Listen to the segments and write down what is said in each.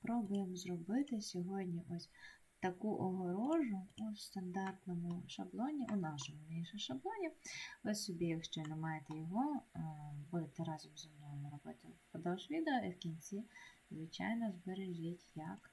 спробуємо зробити сьогодні ось таку огорожу у стандартному шаблоні, у нашому вірніше, шаблоні. Ви собі, якщо не маєте його, е, будете разом зі мною робити впродовж відео і в кінці, звичайно, збережіть, як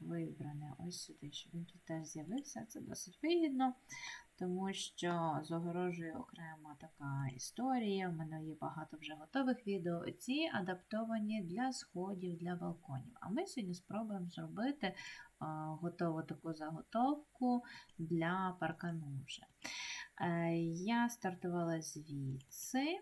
вибране. Ось сюди, щоб він тут теж з'явився. Це досить вигідно, тому що з огорожею окрема така історія. У мене є багато вже готових відео. Ці адаптовані для сходів, для балконів. А ми сьогодні спробуємо зробити готову таку заготовку для паркану вже. Е, Я стартувала звідси.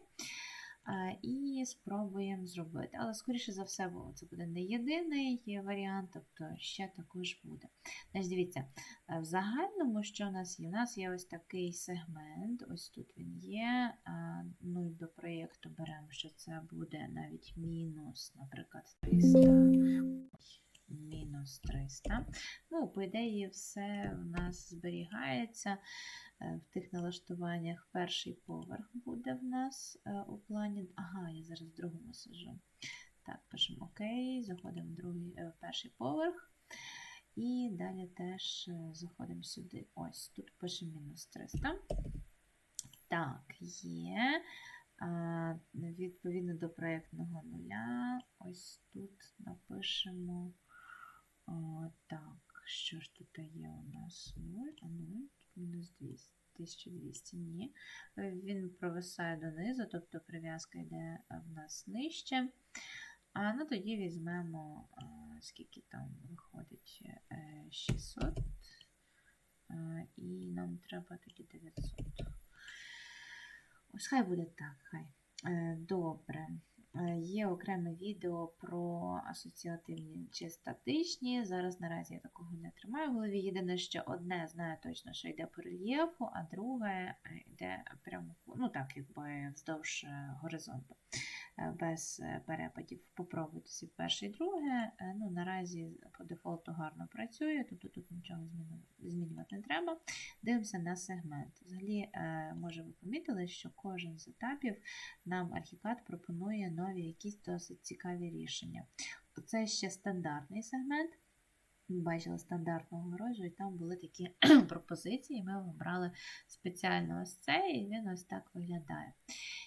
Е, І спробуємо зробити. Але, скоріше за все, це буде не єдиний варіант, тобто ще також буде. Значить, дивіться, е, в загальному, що у нас є? У нас є ось такий сегмент, ось тут він є. е, Ну і до проєкту беремо, що це буде навіть мінус, наприклад, 300. Мінус 300. Ну, по ідеї, все у нас зберігається е, в тих налаштуваннях. Перший поверх буде в нас е, у плані. Ага, я зараз в другому сижу. Так, пишемо ОК, заходимо в другий, е, перший поверх. І далі теж заходимо сюди. Ось тут пишемо мінус 300. Так, є. А, Відповідно до проєктного нуля, ось тут напишемо. О, так, що ж тут є у нас 0, а 0, тут мінус 200, 1200, ні. Е, Він провисає донизу, тобто прив'язка йде в нас нижче. А ну тоді візьмемо, скільки там виходить, е, 600. е, І нам треба тоді 900. Ось хай буде так, хай. Е, Добре. Е, Є окреме відео про асоціативні чи статичні. Зараз наразі я такого не тримаю в голові. Єдине, що одне знаю точно, що йде по рельєфу, а друге е, йде прямо, ну так, якби вздовж е, горизонту, без е, перепадів. Попробуйте всі перше і друге. Е, Ну, наразі по дефолту гарно працює, тобто тут нічого змінювати не треба. Дивимося на сегмент. Взагалі, е, може, ви помітили, що кожен з етапів нам архікад пропонує нові якісь досить цікаві рішення. Це ще стандартний сегмент. Ми бачили стандартну огорожу, і там були такі пропозиції. Ми обрали спеціально ось цей, і він ось так виглядає.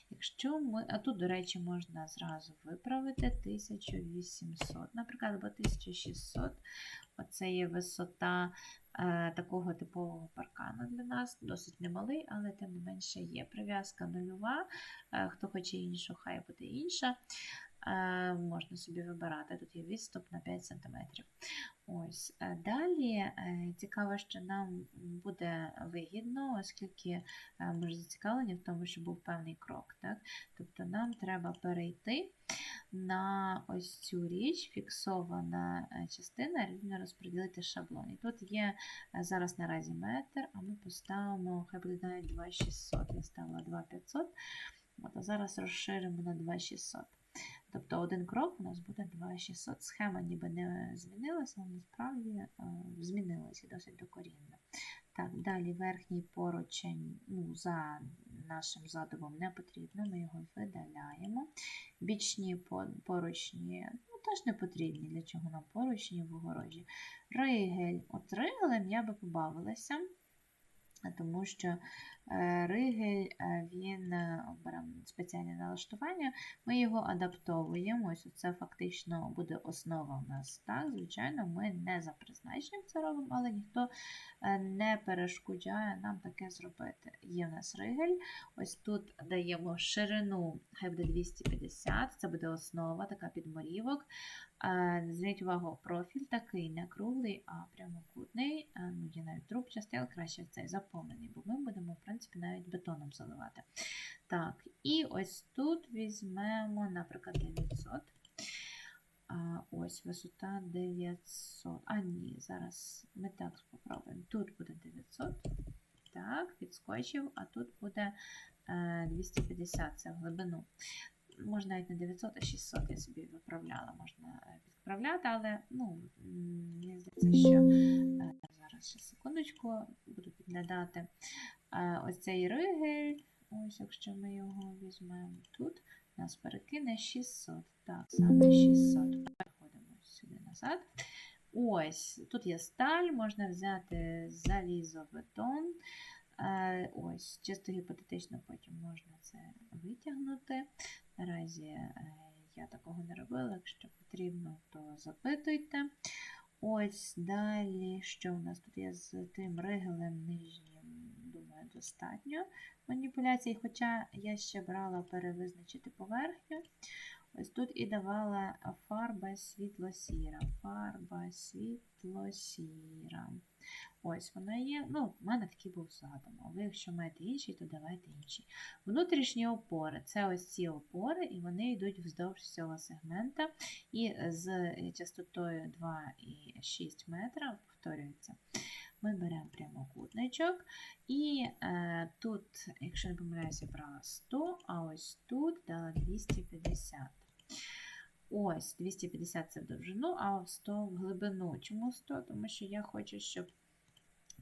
Якщо ми, а тут, до речі, можна зразу виправити 1800, наприклад, або 1600. Оце є висота е, такого типового паркану для нас, досить немалий, але тим не менше є прив'язка нульова. Е, хто хоче іншу, хай буде інша. Е, можна собі вибирати. Тут є відступ на 5 см. Ось. Далі цікаво, що нам буде вигідно, оскільки е, ми ж зацікавлені в тому, що був певний крок. Так? Тобто нам треба перейти на ось цю річ, фіксована е, частина, рівно розподілити шаблон. І тут є е, зараз наразі метр, а ми поставимо, хай буде навіть 2600. Я ставила 2500. От, а зараз розширимо на 2600. Тобто один крок у нас буде 2600. Схема ніби не змінилася, але насправді е, змінилася досить докорінно. Так, далі верхній поручень ну, за нашим задумом не потрібно, ми його видаляємо. Бічні поручні ну, теж не потрібні, для чого нам поручні в огорожі. Ригель. От ригелем я би побавилася, тому що ригель е, він е, беремо спеціальне налаштування, ми його адаптовуємо. Ось це фактично буде основа в нас. Так, звичайно, ми не за призначенням це робимо, але ніхто е, не перешкоджає нам таке зробити. Є в нас ригель. Ось тут даємо ширину, хай буде 250, це буде основа, така підморівок. Зверніть увагу, профіль такий не круглий, а прямокутний. Ну, є навіть трубчастий, але краще цей заповнений, бо ми будемо, принципі, навіть бетоном заливати. Так, і ось тут візьмемо, наприклад, 900. А, ось висота 900. А, ні, зараз ми так спробуємо. Тут буде 900. Так, підскочив, а тут буде е, 250, це в глибину. Можна навіть не 900, а 600 я собі виправляла, можна е, підправляти, але ну, мені здається, що е, зараз ще секундочку буду підглядати. Ось цей ригель, ось якщо ми його візьмемо тут, нас перекине 600. Так, саме 600. Переходимо сюди назад. Ось, тут є сталь, можна взяти залізобетон. Е, Ось, чисто гіпотетично потім можна це витягнути. Наразі е, я такого не робила, якщо потрібно, то запитуйте. Ось далі, що у нас тут є з тим ригелем нижнім, думаю, достатньо маніпуляцій. Хоча я ще брала перевизначити поверхню. Ось тут і давала фарба світло-сіра. Фарба світло-сіра. Ось вона є. Ну, в мене такий був задум. Ви, якщо маєте інший, то давайте інший. Внутрішні опори це ось ці опори, і вони йдуть вздовж цього сегмента. І з частотою 2,6 метра, повторюється, ми беремо прямокутничок. І е, тут, якщо не помиляюся, брала 100, а ось тут дала 250. Ось 250 це в довжину, а 100 в глибину. Чому 100? Тому що я хочу, щоб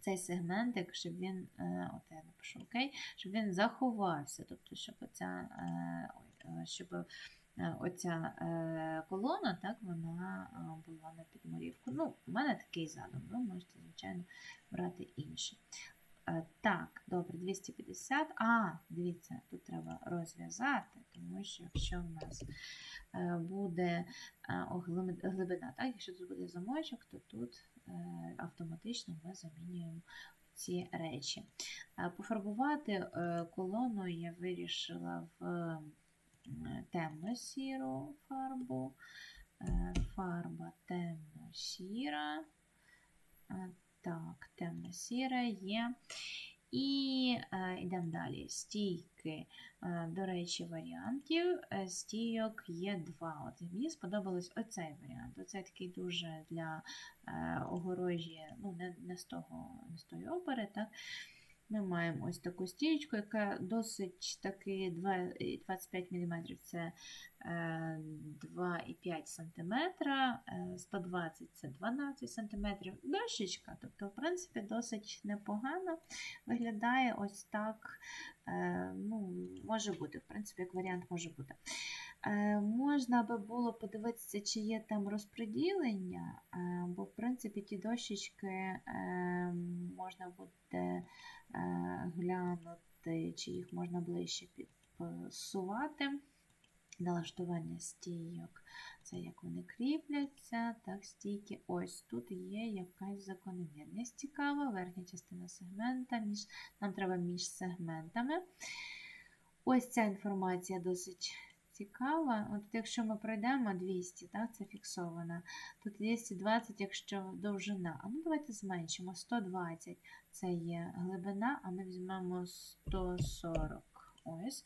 цей сегментик, щоб він, е, от я напишу окей, щоб він заховався. Тобто, щоб оця, е, е, щоб оця е, колона, так, вона е, була на підморівку. Ну, у мене такий задум, ви можете, звичайно, брати інший. Е, Так, добре, 250. А, дивіться, тут треба розв'язати, тому що якщо в нас е, буде е, глибина, так, якщо тут буде замочок, то тут е, автоматично ми замінюємо ці речі. Е, Пофарбувати е, колону я вирішила в темно-сіру фарбу. Е, Фарба темно-сіра. Е, Так, темно-сіра є. І е, йдемо далі. Стійки. Е, до речі, варіантів е, стійок є два. От мені сподобалось оцей варіант. Оцей такий дуже для е, огорожі, ну, не, не, з того, не з тої опери. Так? Ми маємо ось таку стієчку, яка досить таки 2, 25 мм це е, 2,5 см, е, 120 це 12 см. Дощечка, тобто, в принципі, досить непогано виглядає ось так. Е, ну, може бути, в принципі, як варіант може бути. Е, Можна би було подивитися, чи є там розподілення, е, бо, в принципі, ті дощечки е, можна буде е, глянути, чи їх можна ближче підсувати. Налаштування стійок. Це як вони кріпляться, так, стійки. Ось тут є якась закономірність цікава, верхня частина сегмента, між, нам треба між сегментами. Ось ця інформація досить цікава. От якщо ми пройдемо 200, так, це фіксовано, тут 220, якщо довжина. А ну давайте зменшимо. 120 це є глибина, а ми візьмемо 140. Ось.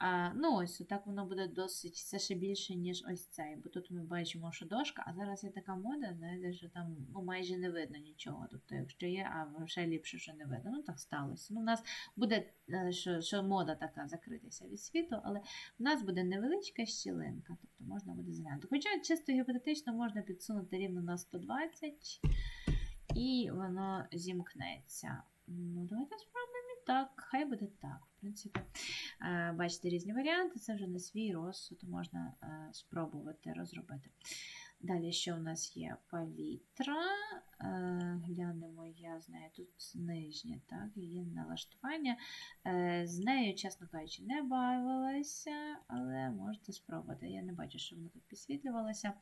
А, ну ось, так воно буде досить, це ще більше, ніж ось цей. Бо тут ми бачимо, що дошка, а зараз є така мода, знаєте, що там ну, майже не видно нічого. Тобто, якщо є, а ще ліпше, що не видно. Ну так сталося. Ну, У нас буде, е, що, що мода така закритися від світу, але в нас буде невеличка щілинка, тобто можна буде зглянути. Хоча чисто гіпотетично можна підсунути рівно на 120 і воно зімкнеться. Ну, давайте спробуємо так. Хай буде так. В принципі, Е, бачите різні варіанти, це вже на свій розсуд можна е, спробувати розробити. Далі, що у нас є палітра. Е, Глянемо, я знаю, тут нижнє, так, її налаштування. Е, З нею, чесно кажучи, не бавилася, але можете спробувати. Я не бачу, що воно тут підсвітлювалося.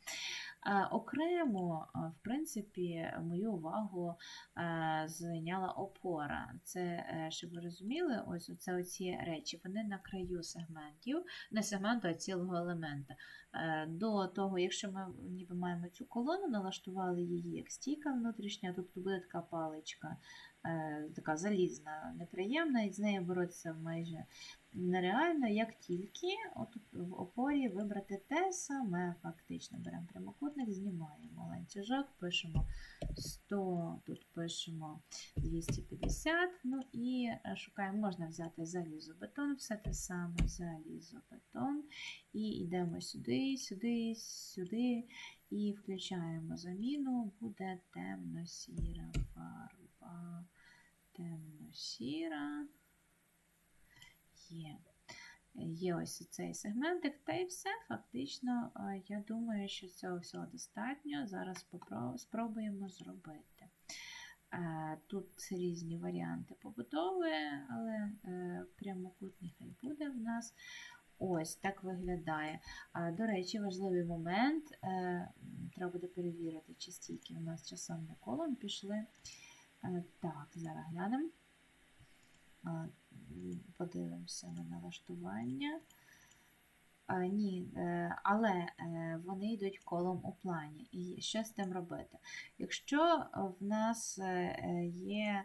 Е, Окремо, в принципі, мою увагу зайняла опора. Це, щоб ви розуміли, ось оце оці речі, вони на краю сегментів, не сегменту, а цілого елемента. Е, До того, якщо ми ніби маємо цю колону, налаштували її як стійка внутрішня, тут буде така паличка, е, така залізна, неприємна, і з нею боротися майже нереально, як тільки отут в опорі вибрати те саме, фактично. Беремо прямокутник, знімаємо ланцюжок, пишемо 100, тут пишемо 250, ну і е, шукаємо, можна взяти залізобетон, все те саме залізобетон. І йдемо сюди, сюди, сюди. І включаємо заміну, буде темно-сіра фарба. Темно-сіра. Є. Є ось цей сегментик, та й все. Фактично, е, я думаю, що цього всього достатньо. Зараз спробуємо зробити. Е, Тут різні варіанти побудови, але е, прямокутний хай буде в нас. Ось так виглядає. До речі, важливий момент. е, Треба буде перевірити, чи стільки у нас часовим колом пішли. Е, Так, зараз глянемо. Подивимося на налаштування. А, ні, е, але е, вони йдуть колом у плані. І що з тим робити? Якщо в нас е, є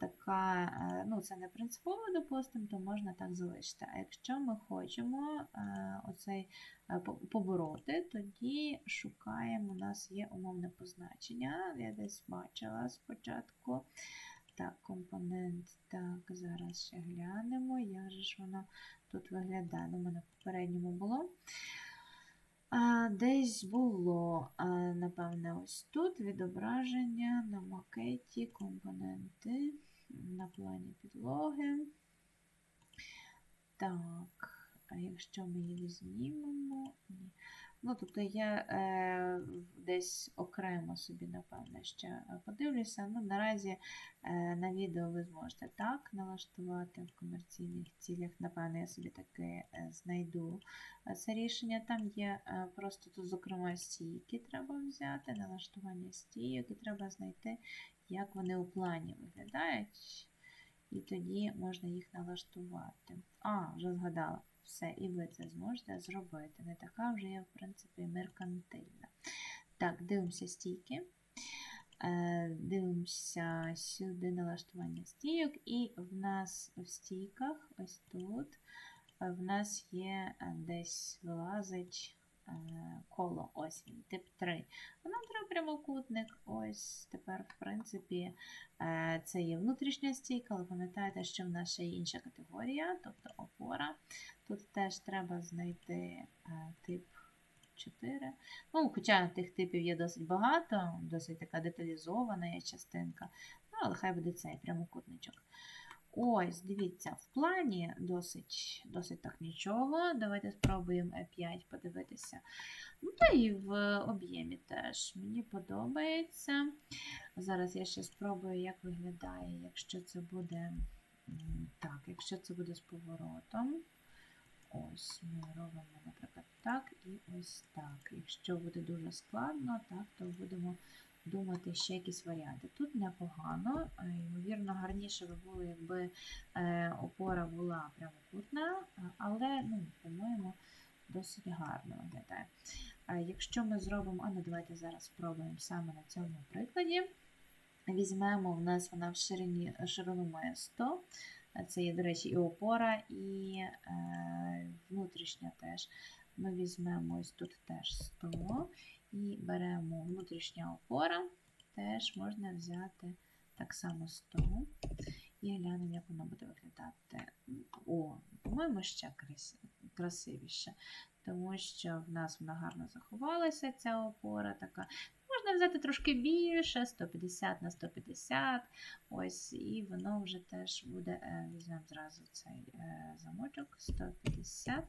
така, ну це не принципово, допустимо, то можна так залишити. А якщо ми хочемо оцей побороти, тоді шукаємо, у нас є умовне позначення. Я десь бачила спочатку. Так, компонент. Так, зараз ще глянемо, як же ж воно тут виглядає. Ну, У мене в попередньому було. А, десь було, а, напевне, ось тут відображення на макеті, компоненти на плані підлоги. Так, а якщо ми її знімемо, ні. Ну, тобто я е, десь окремо собі, напевне, ще подивлюся. Ну, наразі е, на відео ви зможете так налаштувати в комерційних цілях. Напевне, я собі таки е, знайду е, це рішення. Там є е, просто тут, зокрема, стійки треба взяти, налаштування стійок, і треба знайти, як вони у плані виглядають. І тоді можна їх налаштувати. А, вже згадала. Все, і ви це зможете зробити. Не така вже я, в принципі, меркантильна. Так, дивимося стійки. Е, Дивимося сюди налаштування стійок, і в нас в стійках, ось тут, е, в нас є е, десь вилазить коло. Ось він, тип 3. А нам треба прямокутник. Ось тепер, в принципі, е, це є внутрішня стійка, але пам'ятаєте, що в нас ще є інша категорія, тобто опора. Тут теж треба знайти е, тип 4. Ну, хоча тих типів є досить багато, досить така деталізована є частинка. Ну, але хай буде цей прямокутничок. Ось, дивіться, в плані досить, досить так нічого. Давайте спробуємо E5 подивитися. Ну, та і в об'ємі теж мені подобається. Зараз я ще спробую, як виглядає, якщо це буде так, якщо це буде з поворотом. Ось ми робимо, наприклад, так і ось так. Якщо буде дуже складно, так, то будемо думати ще якісь варіанти. Тут непогано, е, ймовірно, гарніше би було, якби е, опора була прямокутна, е, але, ну, по-моєму, досить гарно виглядає. Якщо ми зробимо, а ну давайте зараз спробуємо саме на цьому прикладі. Візьмемо, в нас вона в ширині, ширину має 100. Це є, до речі, і опора, і е, внутрішня теж. Ми візьмемо ось тут теж 100 і беремо внутрішня опора, теж можна взяти так само 100. І глянемо, як воно буде виглядати. О, по-моєму, ще красивіше, тому що в нас вона гарно заховалася, ця опора така. Можна взяти трошки більше, 150 на 150. Ось, і воно вже теж буде, е, візьмемо зразу цей е, замочок 150.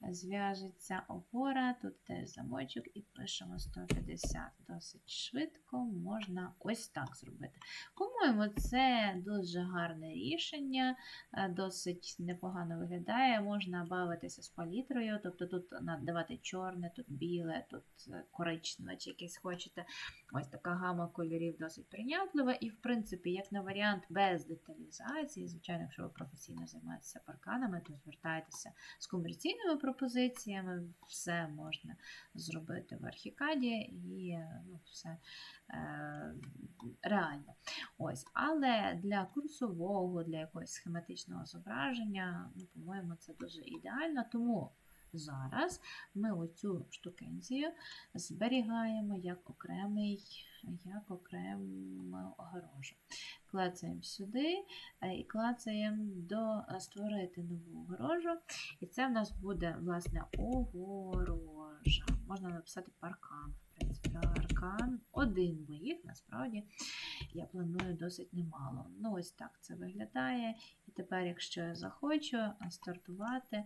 Зв'яжеться опора, тут теж замочок, і пишемо 150. Досить швидко можна ось так зробити. По-моєму, це дуже гарне рішення, е, досить непогано виглядає. Можна бавитися з палітрою, тобто тут надавати чорне, тут біле, тут е, коричневе, чи якесь хочете. Ось така гама кольорів досить прийнятлива. І, в принципі, як на варіант без деталізації, звичайно, якщо ви професійно займаєтеся парканами, то звертайтеся з комерційними пропозиціями, все можна зробити в архікаді і ну, все е, реально. Ось, Але для курсового, для якогось схематичного зображення, ну, по-моєму, це дуже ідеально. Тому зараз ми оцю штукенцію зберігаємо як окремий, як окрему огорожу. Клацаємо сюди е, і клацаємо до е, створити нову огорожу. І це в нас буде, власне, огорожа. Можна написати паркан, в аркан. Один, бо їх насправді я планую досить немало. Ну, ось так це виглядає. І тепер, якщо я захочу стартувати,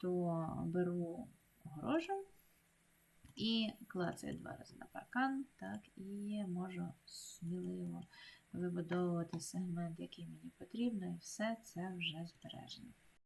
то беру огорожу і клацаю два рази на паркан, так, і можу сміливо вибудовувати сегмент, який мені потрібно, і все це вже збережено.